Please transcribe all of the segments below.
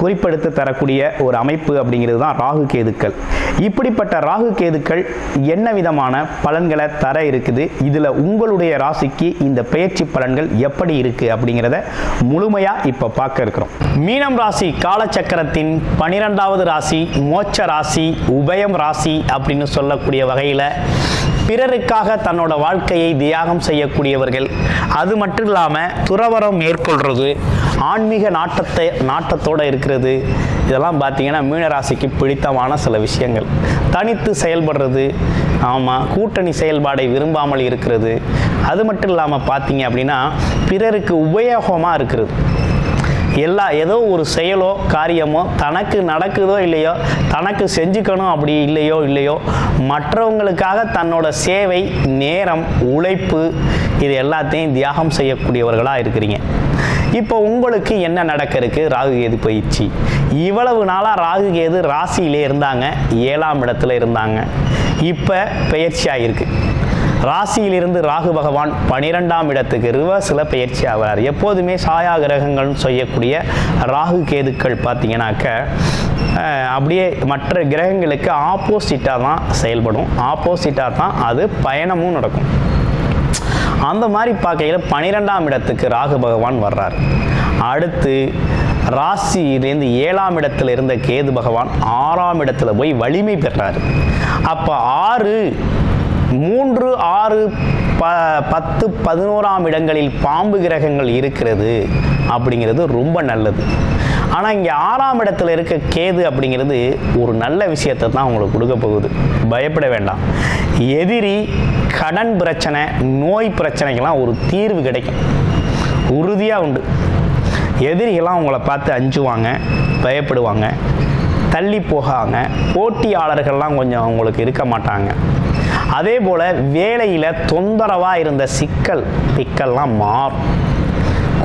குறிப்பெடுத்து தரக்கூடிய ஒரு அமைப்பு அப்படிங்கிறது தான் ராகு கேதுக்கள். இப்படிப்பட்ட ராகு கேதுக்கள் என்ன விதமான பலன்களை தர இருக்குது? இதில் உங்களுடைய ராசிக்கு இந்த பயிற்சி பலன்கள் எப்படி இருக்குது அப்படிங்கிறத முழுமையாக இப்போ பார்க்க இருக்கிறோம். மீனம் ராசி காலச்சக்கரத்தின் பனிரெண்டாவது ராசி மோட்ச ராசி உபயம் ராசி அப்படின்னு சொல்லக்கூடிய வகையில் பிறருக்காக தன்னோட வாழ்க்கையை தியாகம் செய்யக்கூடியவர்கள். அது மட்டும் இல்லாமல் துறவரம் மேற்கொள்வது ஆன்மீக நாட்டத்தை நாட்டத்தோடு இருக்கிறது. இதெல்லாம் பார்த்தீங்கன்னா மீனராசிக்கு பிடித்தமான சில விஷயங்கள். தனித்து செயல்படுறது ஆமாம் கூட்டணி செயல்பாடை விரும்பாமல் இருக்கிறது. அது மட்டும் இல்லாமல் பார்த்தீங்க அப்படின்னா பிறருக்கு உபயோகமாக இருக்கிறது. எல்லா ஏதோ ஒரு செயலோ காரியமோ தனக்கு நடக்குதோ இல்லையோ தனக்கு செஞ்சுக்கணும் அப்படி இல்லையோ இல்லையோ மற்றவங்களுக்காக தன்னோட சேவை நேரம் உழைப்பு இது எல்லாத்தையும் தியாகம் செய்யக்கூடியவர்களாக இருக்கிறீங்க. இப்போ உங்களுக்கு என்ன நடக்க இருக்கு ராகு கேது பயிற்சி இவ்வளவு நாளாக ராகு கேது ராசியிலே இருந்தாங்க ஏழாம் இடத்துல இருந்தாங்க. இப்போ பயிற்சி ஆகிருக்கு ராசியிலிருந்து ராகு பகவான் பனிரெண்டாம் இடத்துக்கு ரிவர்ஸில் பயிற்சி ஆகிறார் எப்போதுமே சாயா கிரகங்கள்னு செய்யக்கூடிய ராகு கேதுக்கள் பார்த்தீங்கன்னாக்க அப்படியே மற்ற கிரகங்களுக்கு ஆப்போசிட்டாக தான் செயல்படும். ஆப்போசிட்டாக தான் அது பயணமும் நடக்கும். அந்த மாதிரி பார்க்கையில் பனிரெண்டாம் இடத்துக்கு ராகு பகவான் வர்றார். அடுத்து ராசியிலேருந்து ஏழாம் இடத்துல இருந்த கேது பகவான் ஆறாம் இடத்துல போய் வலிமை பெறார் அப்போ ஆறு மூன்று ஆறு ப பத்து பதினோராம் இடங்களில் பாம்பு கிரகங்கள் இருக்கிறது அப்படிங்கிறது ரொம்ப நல்லது. ஆனால் இங்கே ஆறாம் இடத்துல இருக்க கேது அப்படிங்கிறது ஒரு நல்ல விஷயத்தை தான் உங்களுக்கு கொடுக்க போகுது. பயப்பட வேண்டாம். எதிரி கடன் பிரச்சனை நோய் பிரச்சனைக்கெல்லாம் ஒரு தீர்வு கிடைக்கும். உறுதியாக உண்டு. எதிரிகள்லாம் உங்களை பார்த்து அஞ்சுவாங்க பயப்படுவாங்க தள்ளி போகாங்க போட்டியாளர்கள்லாம் கொஞ்சம் அவங்களுக்கு இருக்க மாட்டாங்க. அதே போல் வேலையில் தொந்தரவாக இருந்த சிக்கல் பிக்கல்லாம் மாறும்.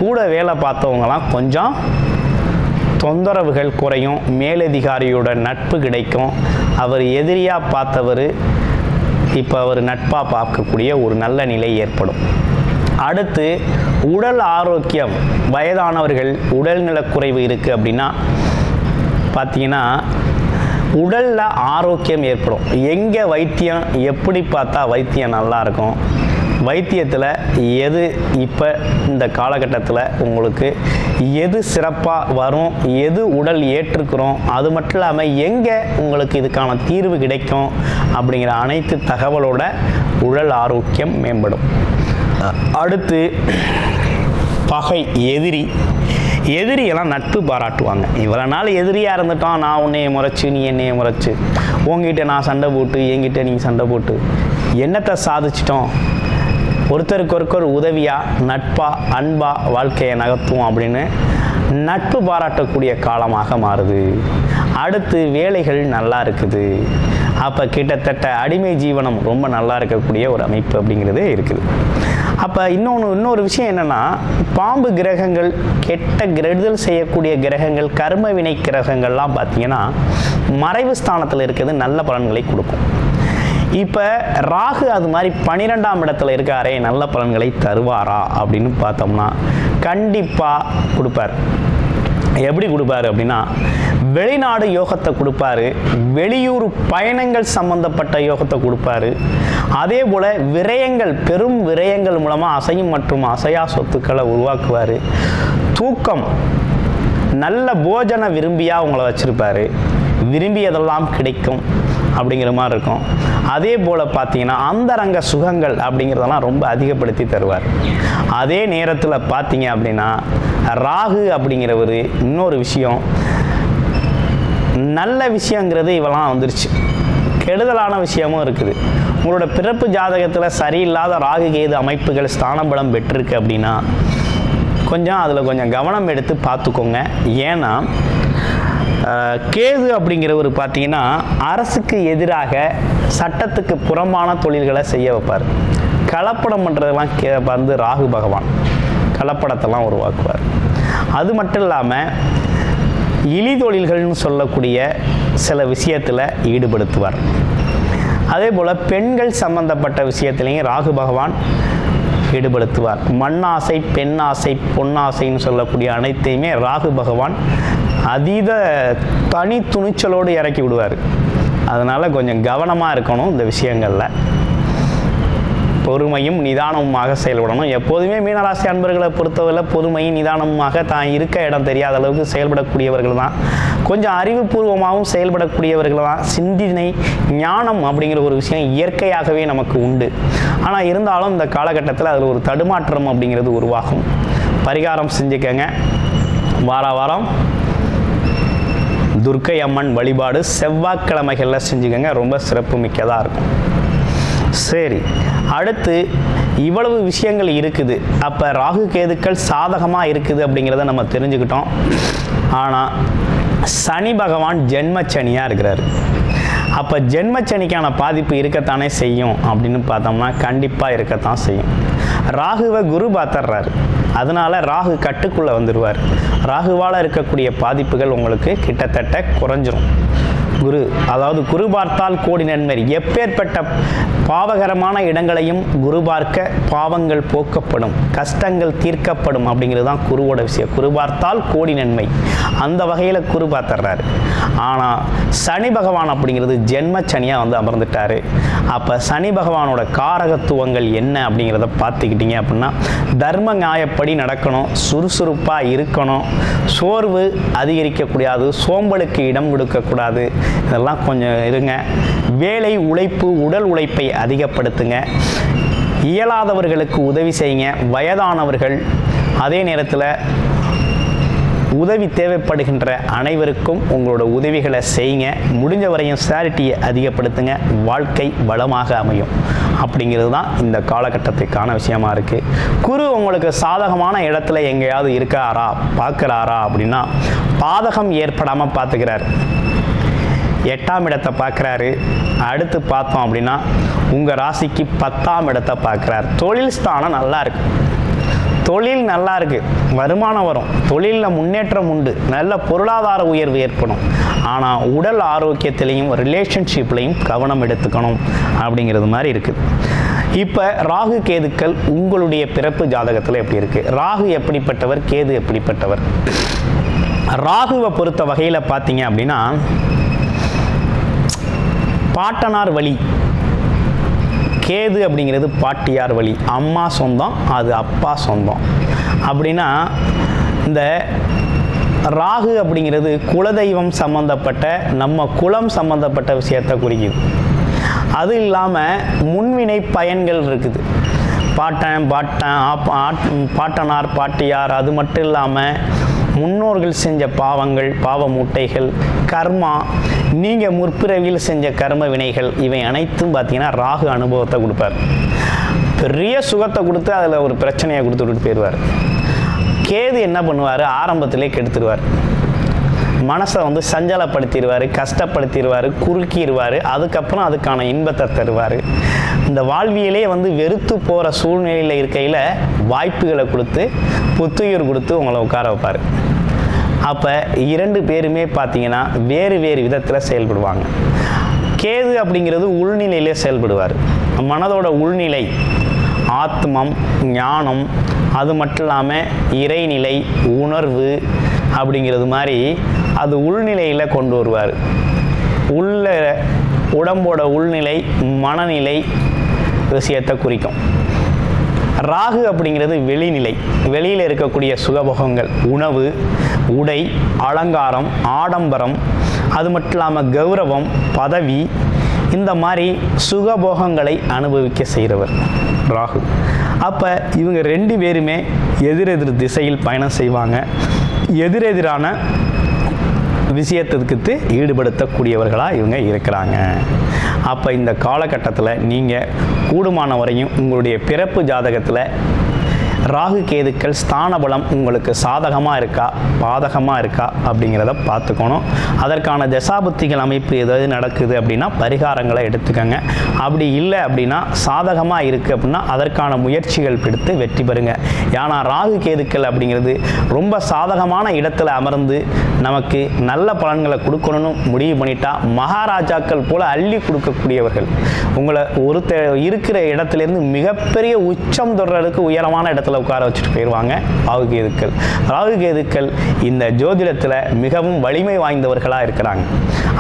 கூட வேலை பார்த்தவங்கலாம் கொஞ்சம் தொந்தரவுகள் குறையும் மேலதிகாரியோட நட்பு கிடைக்கும். அவர் எதிரியாக பார்த்தவர் இப்போ அவர் நட்பாக பார்க்கக்கூடிய ஒரு நல்ல நிலை ஏற்படும். அடுத்து உடல் ஆரோக்கியம். வயதானவர்கள் உடல்நலக்குறைவு இருக்குது அப்படின்னா பார்த்தீங்கன்னா உடலில் ஆரோக்கியம் ஏற்படும். எங்கே வைத்தியம் எப்படி பார்த்தா வைத்தியம் நல்லா இருக்கும்? வைத்தியத்தில் எது இப்போ இந்த காலகட்டத்தில் உங்களுக்கு எது சிறப்பாக வரும் எது உடல் ஏற்றுக்கிறோம் அது மட்டும் இல்லாமல் எங்கே உங்களுக்கு இதுக்கான தீர்வு கிடைக்கும் அப்படிங்கிற அனைத்து தகவலோட உடல் ஆரோக்கியம் மேம்படும். அடுத்து பகை எதிரி. எதிரியெல்லாம் நட்பு பாராட்டுவாங்க. இவ்வளோ நாள் எதிரியாக இருந்துட்டோம் நான் உன்னையை முறைச்சு நீ என்னையை முறைச்சு. உங்ககிட்ட நான் சண்டை போட்டு என்கிட்ட நீ சண்டை போட்டு. என்னத்தை சாதிச்சிட்டோம்? ஒருத்தருக்கு ஒருத்தர் உதவியாக நட்பா அன்பா வாழ்க்கையை நகர்த்துவோம் அப்படின்னு நட்பு பாராட்டக்கூடிய காலமாக மாறுது. அடுத்து வேலைகள் நல்லா இருக்குது. அப்போ கிட்டத்தட்ட அடிமை ஜீவனம் ரொம்ப நல்லா இருக்கக்கூடிய ஒரு அமைப்பு அப்படிங்கிறது இருக்குது. அப்போ இன்னொன்று இன்னொரு விஷயம் என்னென்னா பாம்பு கிரகங்கள் கெட்ட கெடுதல் செய்யக்கூடிய கிரகங்கள் கரும வினை கிரகங்கள்லாம் பார்த்தீங்கன்னா மறைவு ஸ்தானத்தில் இருக்கிறது நல்ல பலன்களை கொடுக்கும். இப்போ ராகு அது மாதிரி பன்னிரெண்டாம் இடத்துல இருக்காரே நல்ல பலன்களை தருவாரா அப்படின்னு பார்த்தோம்னா கண்டிப்பாக கொடுப்பார். எப்படி கொடுப்பாரு அப்படின்னா வெளிநாடு யோகத்தை கொடுப்பாரு வெளியூர் பயணங்கள் சம்பந்தப்பட்ட யோகத்தை கொடுப்பாரு. அதே போல் விரயங்கள் பெரும் விரயங்கள் மூலமாக அசையும் மற்றும் அசையா சொத்துக்களை உருவாக்குவார். தூக்கம் நல்ல போஜன விரும்பியாக உங்களை வச்சுருப்பாரு. விரும்பியதெல்லாம் கிடைக்கும். அப்படிங்கிற மாதிரி இருக்கும். அதே போல் பார்த்தீங்கன்னா அந்தரங்க சுகங்கள் அப்படிங்கிறதெல்லாம் ரொம்ப அதிகப்படுத்தி தருவார். அதே நேரத்தில் பார்த்தீங்க அப்படின்னா ராகு அப்படிங்கிறவர் இன்னொரு விஷயம். நல்ல விஷயங்கிறது இவெல்லாம் வந்துருச்சு. கெடுதலான விஷயமும் இருக்குது. உங்களோட பிறப்பு ஜாதகத்தில் சரியில்லாத ராகு கேது அமைப்புகள் ஸ்தானபலம் பெற்றிருக்கு அப்படின்னா கொஞ்சம் அதில் கொஞ்சம் கவனம் எடுத்து பார்த்துக்கோங்க. ஏன்னா கேது அப்படிங்கிறவர் பார்த்தீங்கன்னா அரசுக்கு எதிராக சட்டத்துக்கு புறம்பான தொழில்களை செய்ய வைப்பார். கலப்படம் பண்ணுறதெல்லாம் கே வந்து ராகு பகவான். கலப்படத்தெல்லாம் உருவாக்குவார். அது மட்டும் இல்லாமல் இழி தொழில்கள்னு சொல்லக்கூடிய சில விஷயத்தில் ஈடுபடுத்துவார். அதே போல் பெண்கள் சம்பந்தப்பட்ட விஷயத்திலையும் ராகு பகவான் ஈடுபடுத்துவார். மண்ணாசை பெண்ணாசை பொன்னாசைன்னு சொல்லக்கூடிய அனைத்தையுமே ராகு பகவான் அதீத தனி துணிச்சலோடு இறக்கி விடுவார். அதனால் கொஞ்சம் கவனமாக இருக்கணும் இந்த விஷயங்களில். பொறுமையும் நிதானமுமாக செயல்படணும். எப்போதுமே மீனராசி அன்பர்களை பொறுத்தவரை பொறுமையும் நிதானமுமாக தான் இருக்க இடம் தெரியாத அளவுக்கு செயல்படக்கூடியவர்கள் தான். கொஞ்சம் அறிவுபூர்வமாகவும் செயல்படக்கூடியவர்கள் தான். சிந்தினை ஞானம் அப்படிங்கிற ஒரு விஷயம் இயற்கையாகவே நமக்கு உண்டு. ஆனால் இருந்தாலும் இந்த காலகட்டத்தில் அதில் ஒரு தடுமாற்றம் அப்படிங்கிறது உருவாகும். பரிகாரம் செஞ்சுக்கங்க. வார வாரம் துர்க்கை அம்மன் வழிபாடு செவ்வாய்க்கிழமைகளில் செஞ்சுக்கோங்க. ரொம்ப சிறப்பு மிக்கதாக இருக்கும். சரி அடுத்து இவ்வளவு விஷயங்கள் இருக்குது. அப்போ ராகு கேதுக்கள் சாதகமாக இருக்குது அப்படிங்கிறத நம்ம தெரிஞ்சுக்கிட்டோம். ஆனால் சனி பகவான் ஜென்மச்சனியாக இருக்கிறார். அப்போ ஜென்மச்சனிக்கான பாதிப்பு இருக்கத்தானே செய்யும் அப்படின்னு பார்த்தோம்னா கண்டிப்பாக இருக்கத்தான் செய்யும். ராகுவை குரு பார்த்துட்றாரு. அதனால் ராகு கட்டுக்குள்ளே வந்துடுவார் ராகுவால் இருக்கக்கூடிய பாதிப்புகள் உங்களுக்கு கிட்டத்தட்ட குறைஞ்சிரும். குரு அதாவது குரு பார்த்தால் கோடி நன்மை. எப்பேற்பட்ட பாவகரமான இடங்களையும் குரு பார்க்க பாவங்கள் போக்கப்படும் கஷ்டங்கள் தீர்க்கப்படும் அப்படிங்கிறது தான் குருவோட விஷயம். குரு பார்த்தால் கோடி நன்மை. அந்த வகையில் குரு பார்த்துடுறாரு. ஆனால் சனி பகவான் அப்படிங்கிறது ஜென்ம சனியாக வந்து அமர்ந்துட்டார். அப்போ சனி பகவானோட காரகத்துவங்கள் என்ன அப்படிங்கிறத பார்த்துக்கிட்டீங்க அப்படின்னா தர்ம நியாயப்படி நடக்கணும் சுறுசுறுப்பாக இருக்கணும் சோர்வு அதிகரிக்கக்கூடாது சோம்பலுக்கு இடம் கொடுக்கக்கூடாது. இதெல்லாம் கொஞ்சம் இருங்க. வேலை உழைப்பு உடல் உழைப்பை அதிகப்படுத்துங்க. இயலாதவர்களுக்கு உதவி செய்யுங்க. வயதானவர்கள் அதே நேரத்தில் உதவி தேவைப்படுகின்ற அனைவருக்கும் உங்களோட உதவிகளை செய்யுங்க. முடிஞ்ச வரையும் சேரிட்டியை அதிகப்படுத்துங்க. வாழ்க்கை வளமாக அமையும். அப்படிங்கிறது தான் இந்த காலகட்டத்துக்கான விஷயமா இருக்கு. குரு உங்களுக்கு சாதகமான இடத்துல எங்கேயாவது இருக்காரா? பார்க்குறாரா அப்படின்னா பாதகம் ஏற்படாமல் பார்த்துக்கிறார். எட்டாம் இடத்தை பார்க்குறாரு. அடுத்து பார்த்தோம் அப்படின்னா உங்கள் ராசிக்கு பத்தாம் இடத்தை பார்க்குறாரு. தொழில் ஸ்தானம் நல்லா இருக்கு. தொழில் நல்லா இருக்கு. வருமானம் வரும். தொழிலில் முன்னேற்றம் உண்டு. நல்ல பொருளாதார உயர்வு ஏற்படும். ஆனால் உடல் ஆரோக்கியத்திலையும் ரிலேஷன்ஷிப்லையும் கவனம் எடுத்துக்கணும் அப்படிங்கிறது மாதிரி இருக்குது இப்போ ராகு கேதுக்கள் உங்களுடைய பிறப்பு ஜாதகத்தில் எப்படி இருக்குது ராகு எப்படிப்பட்டவர் கேது எப்படிப்பட்டவர்? ராகுவை பொறுத்த வகையில் பார்த்தீங்க அப்படின்னா பாட்டனார் வழி. கேது அப்படிங்கிறது பாட்டியார் வழி. அம்மா சொந்தம் அது அப்பா சொந்தம். அப்படின்னா இந்த ராகு அப்படிங்கிறது குலதெய்வம் சம்மந்தப்பட்ட நம்ம குலம் சம்மந்தப்பட்ட விஷயத்தை குறிக்குது. அது இல்லாமல் முன்வினை பயன்கள் இருக்குது. பாட்டன் பாட்டன் ஆப் ஆட் பாட்டனார் பாட்டியார் அது மட்டும் இல்லாமல் முன்னோர்கள் செஞ்ச பாவங்கள் பாவ மூட்டைகள் கர்மா நீங்கள் முற்பிறவியில் செஞ்ச கர்ம வினைகள் இவை அனைத்தும் பார்த்தீங்கன்னா ராகு அனுபவத்தை கொடுப்பார். பெரிய சுகத்தை கொடுத்து அதில் ஒரு பிரச்சனையை கொடுத்துட்டு போயிடுவார். கேது என்ன பண்ணுவார்? ஆரம்பத்திலே கெடுத்துடுவார் மனசை வந்து சஞ்சலப்படுத்திடுவார் கஷ்டப்படுத்திடுவார் குறுக்கிடுவார் அதுக்கப்புறம் அதுக்கான இன்பத்தை தருவார். இந்த வாழ்வியலே வந்து வெறுத்து போகிற சூழ்நிலையில் இருக்கையில் வாய்ப்புகளை கொடுத்து புத்துயிர் கொடுத்து உங்களை உட்கார வைப்பார். அப்போ இரண்டு பேருமே பார்த்தீங்கன்னா வேறு வேறு விதத்தில் செயல்படுவாங்க. கேது அப்படிங்கிறது உள்நிலையிலே செயல்படுவார். மனதோட உள்நிலை ஆத்மம் ஞானம் அது மட்டும் இல்லாமல் இறைநிலை உணர்வு அப்படிங்கிறது மாதிரி அது உள்நிலையில் கொண்டு வருவார். உள்ள உடம்போட உள்நிலை மனநிலை விஷயத்தை குறிக்கும். ராகு அப்படிங்கிறது வெளிநிலை. வெளியில் இருக்கக்கூடிய சுகபோகங்கள் உணவு உடை அலங்காரம் ஆடம்பரம் அது மட்டும் இல்லாமல் கௌரவம் பதவி இந்த மாதிரி சுகபோகங்களை அனுபவிக்க செய்கிறவர் ராகு. அப்போ இவங்க ரெண்டு பேருமே எதிரெதிர் திசையில் பயணம் செய்வாங்க. எதிரெதிரான விஷயத்திற்கு ஈடுபடுத்தக்கூடியவர்களாக இவங்க இருக்கிறாங்க. அப்போ இந்த காலகட்டத்தில் நீங்கள் கூடுமான வரையும் உங்களுடைய பிறப்பு ஜாதகத்தில் ராகு கேதுக்கள் ஸ்தான பலம் உங்களுக்கு சாதகமாக இருக்கா? பாதகமாக இருக்கா? அப்படிங்கிறத பார்த்துக்கணும். அதற்கான தசாபுத்திகள் அமைப்பு ஏதாவது நடக்குது அப்படின்னா பரிகாரங்களை எடுத்துக்கோங்க. அப்படி இல்லை அப்படின்னா சாதகமாக இருக்குது அப்படின்னா அதற்கான முயற்சிகள் பிடித்து வெற்றி பெறுங்க. ஏன்னா ராகு கேதுக்கள் அப்படிங்கிறது ரொம்ப சாதகமான இடத்துல அமர்ந்து நமக்கு நல்ல பலன்களை கொடுக்கணும்னு முடிவு பண்ணிட்டா மகாராஜாக்கள் போல அள்ளி கொடுக்கக்கூடியவர்கள். உங்களை ஒருத்த இருக்கிற இடத்துலேருந்து மிகப்பெரிய உச்சம் தொடர்றதுக்கு உயரமான இடத்துல உட்கார வச்சுட்டு போயிடுவாங்க ராகு கேதுக்கள் ராகு கேதுக்கள் இந்த ஜோதிடத்தில் மிகவும் வலிமை வாய்ந்தவர்களாக இருக்கிறாங்க.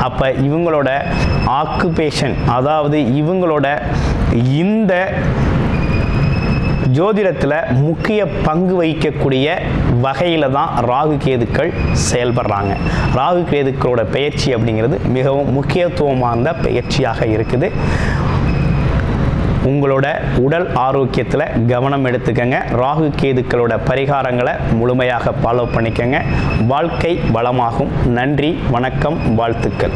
அப்போ இவங்களோட ஆக்குபேஷன் அதாவது இவங்களோட இந்த ஜோதிடத்தில் முக்கிய பங்கு வகிக்கக்கூடிய வகையில் தான் ராகு கேதுக்கள் செயல்படுறாங்க. ராகு கேதுக்களோட பயிற்சி அப்படிங்கிறது மிகவும் முக்கியத்துவமான பயிற்சியாக இருக்குது. உங்களோட உடல் ஆரோக்கியத்தில் கவனம் எடுத்துக்கங்க. ராகு கேதுக்களோட பரிகாரங்களை முழுமையாக ஃபாலோ பண்ணிக்கங்க. வாழ்க்கை வளமாகும். நன்றி வணக்கம் வாழ்த்துக்கள்.